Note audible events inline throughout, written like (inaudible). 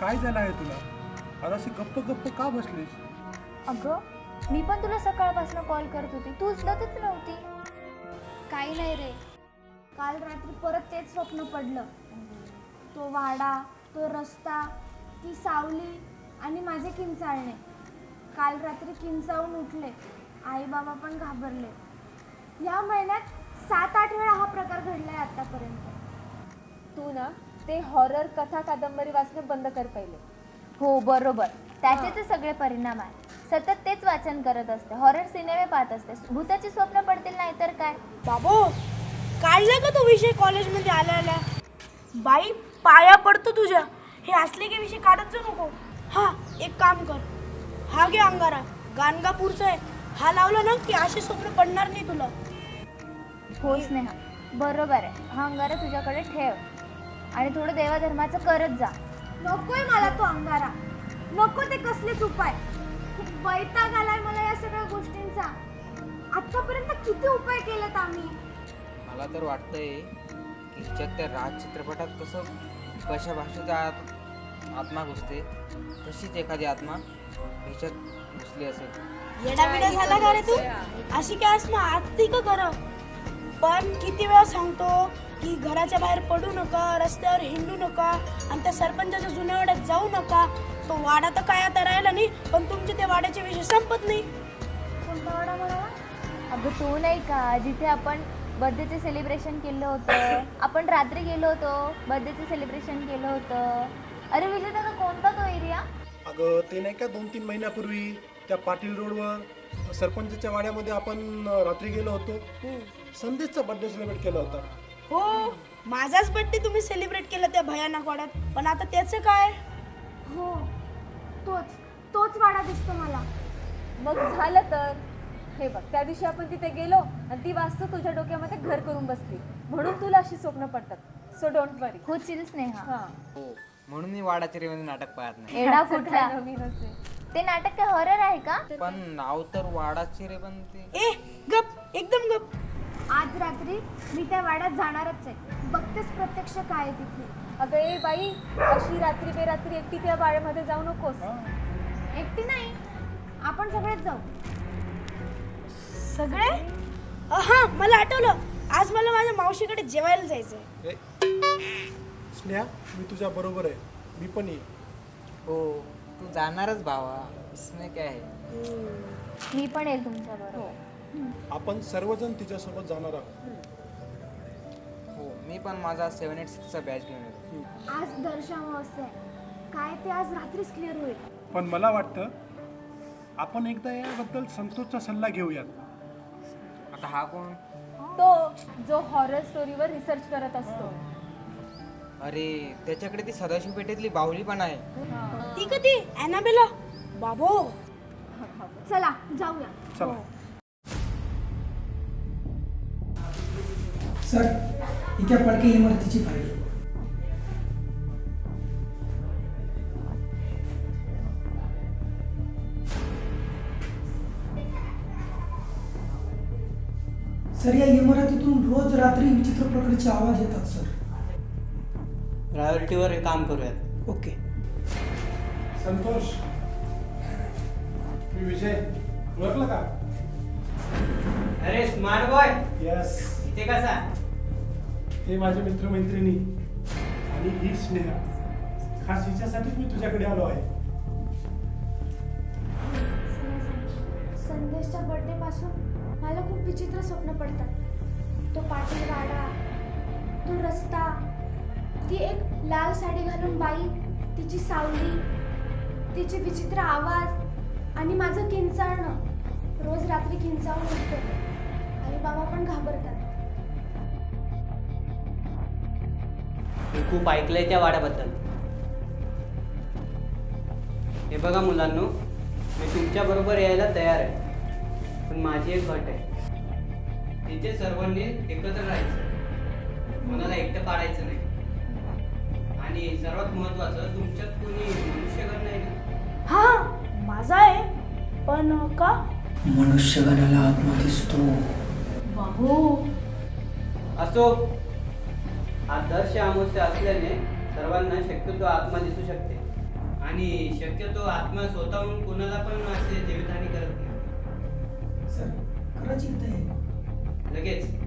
काय झालं आहे तुला? आज अशी गप्प गप्प का बसलीस? अगं मी पण तुला सकाळपासून कॉल करत होती. तू उचलतच नव्हती. काही नाही रे. काल रात्री परत तेच स्वप्न पडलं. तो वाडा तो रस्ता ती सावली आणि माझे किंचाळणे. काल रात्री किंचाळून उठले. आई बाबा पण घाबरले. ह्या महिन्यात सात आठ वेळा हा प्रकार घडलाय आतापर्यंत. तू ना ते हॉरर कथा कादंबरी वाचणं बंद कर पहिले. हो बरोबर. त्याचेच सगळे परिणाम आहे सतत तेच वाचन करत असते. हॉरर सिनेमे पाहत असते. भूताची स्वप्न पडतील नाही तर काय? बाबो काढला का तो विषय कॉलेजमध्ये आल्या आल्या बाई पाया पडतो तुझ्या. हे असले की विषय काढत जाऊ नको. हा एक काम कर. हा घे अंगारा. गाणगापूरचा आहे. हा लावला ना की असे स्वप्न पडणार नाही तुला. हो स्नेहा. बरोबर आहे. हा अंगारा तुझ्याकडे ठेव. आणि थोडं देवाधर्माचं करत जा. नकोय मला तो अंगारा. नको ते कसलेच उपाय. खूप वैताग आलाय मला या सगळ्या गोष्टींचा. आतापर्यंत किती उपाय केलेत आम्ही? मला तर वाटतंय की हिच्यात त्या राज चित्रपटात कसं कशा भाषेचा आत- आत्मा घुसते तशीच एखादी आत्मा हिच्यात घुसली असेल. येडाबिडा झाला का रे तू? अशी काय असणं आत्ती का कर पण किती वेळा सांगतो की घराच्या बाहेर पडू नका रस्त्यावर हिंडू नका आणि त्या सरपंचाच्या जुन्या वाड्यात जाऊ नका. तो वाडा तर काय आता राहिला नाही पण तुमचे त्या वाड्याचे विषय संपत नाही. कोणता वाडा म्हणाला अगं तू नाही का जिथे आपण बर्थडेचे सेलिब्रेशन केलं होतं आपण रात्री गेलो होतो बर्थडेचे सेलिब्रेशन केलं होतं. अरे विजय दादा कोणता तो एरिया अगं ते नाही का दोन तीन महिन्यापूर्वी त्या पाटील रोडवर सरपंचच्या वाड्यामध्ये आपण रात्री गेलो होतो? संदेशचा बर्थडे सेलिब्रेट केला होता. हो माझाच बड्डे तुम्ही सेलिब्रेट केला त्या भयानक वाड्यात. पण आता त्याचं काय? हो तोच तोच वाडा दिसतो मला. मग झालं तर? हे बघ त्या दिवशी आपण तिथे गेलो आणि ती वास्तू तुझ्या डोक्यामध्ये घर करून बसली. म्हणून तुला अशी स्वप्न पडतात. सो डोंट वरी हो चिल स्नेहा. हा. हो म्हणून मी वाडाचिरीमध्ये नाटक पाहत नाही. एडा कुठला? काय नवीनच आहे ते नाटक काय हॉरर आहे का? पण नाव तर वाडाचिरे पण ते ए गप एकदम गप. आज रात्री मी त्या वाड्यात जाणारच आहे. बघतेच प्रत्यक्ष काय आहे तिथे. अगं ए बाई अशी रात्री बेरात्री एकटी त्या बाळेमध्ये जाऊ नकोस. एकटी नाही आपण सगळेच जाऊ. सगळे? हा मला आठवलं. आज मला माझ्या मावशीकडे जेवायला जायचंय. ए, स्नेहा मी तुझ्या बरोबर आहे. मी पण येईन. हो तू जाणारच भावा. इसमें काय आहे. मी पण येईल तुमच्या बरोबर. आपण सर्वजण तिच्यासोबत जाणार आहोत. हो मी पण माझा सेवन एट सिक्सचा बॅच घेऊन येतो. आज दर्शनावस्था आहे. काय ते आज रात्रीच क्लिअर होईल. पण मला वाटतं आपण एकदा याबद्दल संतोषचा सल्ला घेऊयात. आता हा कोण? तो जो हॉरर स्टोरीवर रिसर्च करत असतो. अरे त्याच्याकडे ती सदाशिव पेठेतली बाहुली पण आहे. ती कधी? ॲनाबेला बाबो? (laughs) चला जाऊया. चला. सर इथे पडके इमारतीची फाईल सर या इमारतीतून रोज रात्री विचित्र प्रकारचे आवाज येतात सर प्रायोरिटीवर हे काम करूयात. ओके संतोष. मी विजय. ओळखलं का? अरे स्मार्ट बॉय येस इथे कसा? हे माझे मित्रमैत्रिणी आणि ही स्नेहा. खास हिच्यासाठीच मी तुझ्याकडे आलो आहे. संदेशच्या बर्थडे पासून मला खूप विचित्र स्वप्न पडतात. तो पाटील वाडा तो रस्ता ती एक लाल साडी घालून बाई तिची सावली तिचे विचित्र आवाज आणि माझं किंचाळणं. रोज रात्री किंचाळून उठतो. आई बाबा पण घाबरतात. मी खूप ऐकलंय त्या वाड्याबद्दल. हे बघा मुलांनो मी तुमच्या बरोबर यायला तयार आहे. पण माझी एक अट आहे. तिथे सर्वांनी एकत्र राहायचं. कोणाला एकटं पाडायचं नाही. आणि सर्वात महत्वाचं तुमच्यात कोणी मनुष्यगण नाही ना? हा माझा आहे. पण का? मनुष्यगणाला आत्मा दिसतो. बाबो. असो. आदर्श अमावस्या असल्याने सर्वांना शक्यतो आत्मा दिसू शकते. आणि शक्यतो आत्मा स्वतःहून कोणाला पण असे जीवितहानी करत नाही. सर करायची का तयारी लगेच.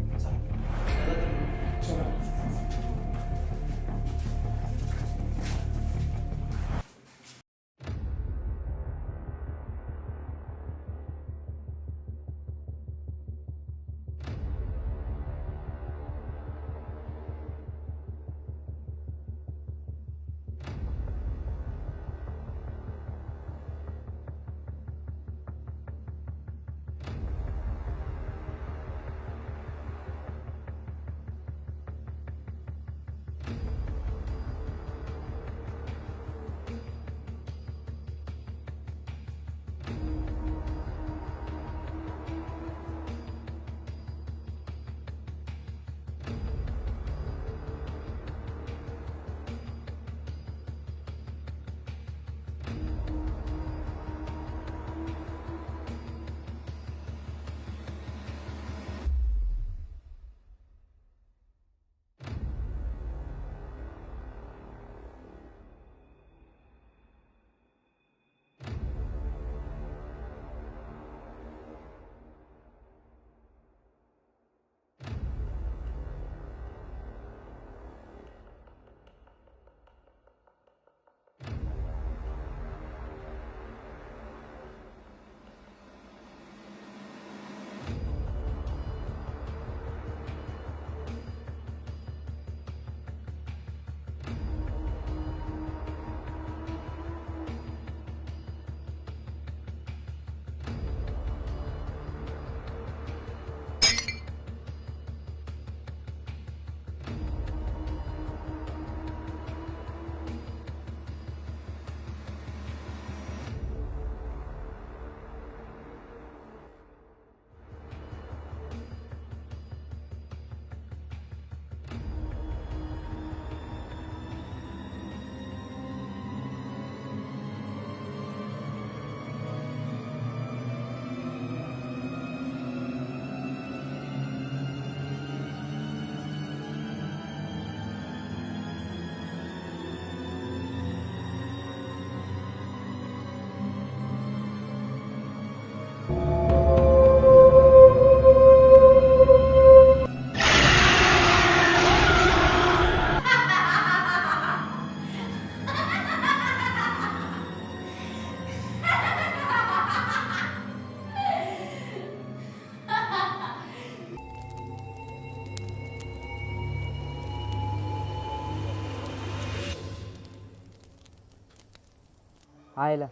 आयला.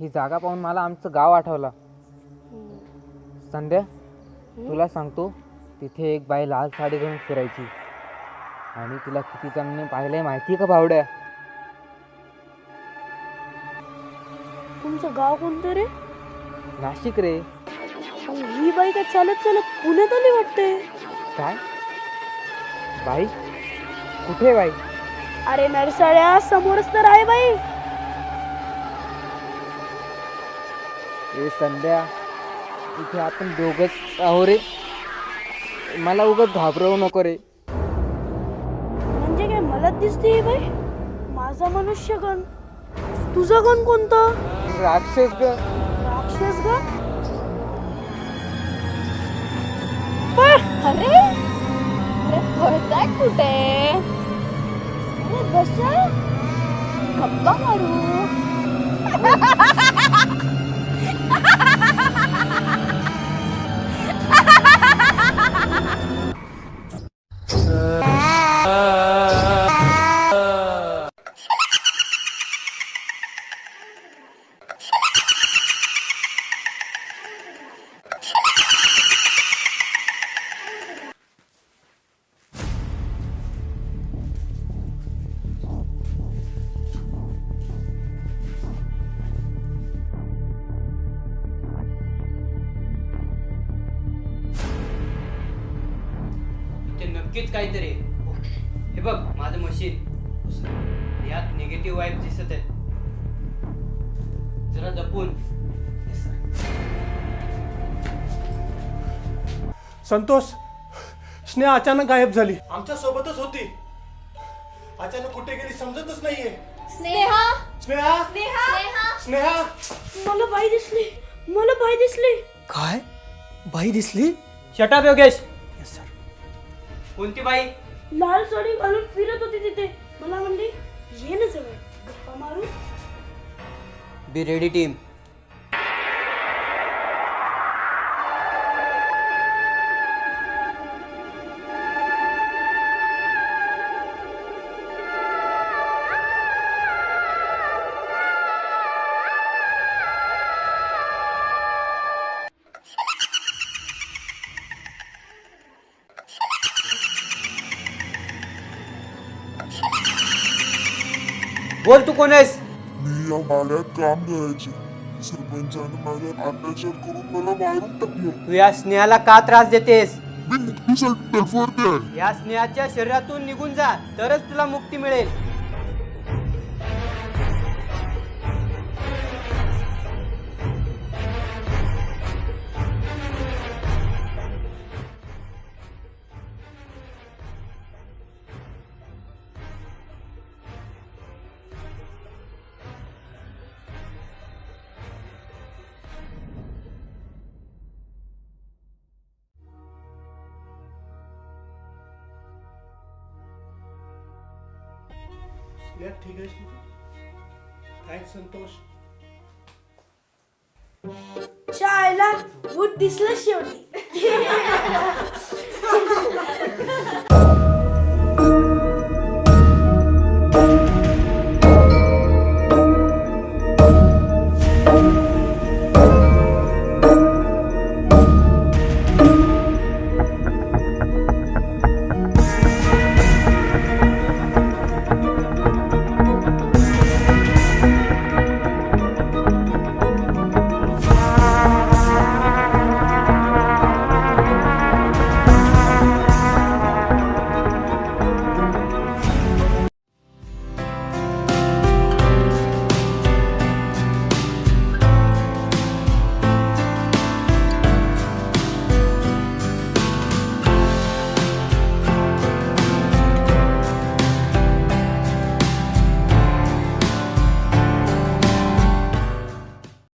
ही जागा पाहून मला आमचं गाव आठवलं. संध्या तुला सांगतो तिथे एक बाई लाल साडी घालून फिरायची. आणि तिला किती जणांनी पाहिलंय माहिती का भावड्या? तुमचं गाव कोणतं रे? नाशिक रे. ही बाई काय चालत चालत पुण्यात आली वाटते काय? बाई? कुठे बाई? अरे नरसाळ्या समोरच तर आहे बाई. ए संध्या इथे आपण दोघच आहो रे. मला उगाच घाबरवू नको रे. म्हणजे काय मलाच दिसते ही बाई? माझा मनुष्य गण. तुझा गण कोणता? राक्षस ग राक्षस गण? अरे अरे पळताय कुठे? अरे बसा. गप्पा मारू. (laughs) नक्कीच काहीतरी. आहे. हे बघ माझं मशीन. यात निगेटिव्ह वाईब दिसत आहेत. जरा जपून. संतोष स्नेहा अचानक गायब झाली. आमच्या सोबतच होती. अचानक कुठे गेली समजतच नाहीये. स्नेहा? स्नेहा? स्नेहा? मला बाई दिसली. मला बाई दिसली. काय? बाई दिसली? Shut up Yogesh. कोणती बाई? लाल साडी घालून फिरत होती तिथे. मला म्हणली ये ना जवळ. गप्पा मारू. बी रेडी टीम बोल तू कोण आहेस? मी या भाड्यात काम करायचे सरपंचाने माझ्यावर अत्याचार करून मला मारून टाकलं. तू या स्नेहाला का त्रास देतेस? मी मुक्तीसाठी या स्नेहाच्या शरीरातून निघून जा तरच तुला मुक्ती मिळेल. ठीक आहेस ना? थँक्स संतोष. शाळेला भूत दिसलं शेवटी. (laughs)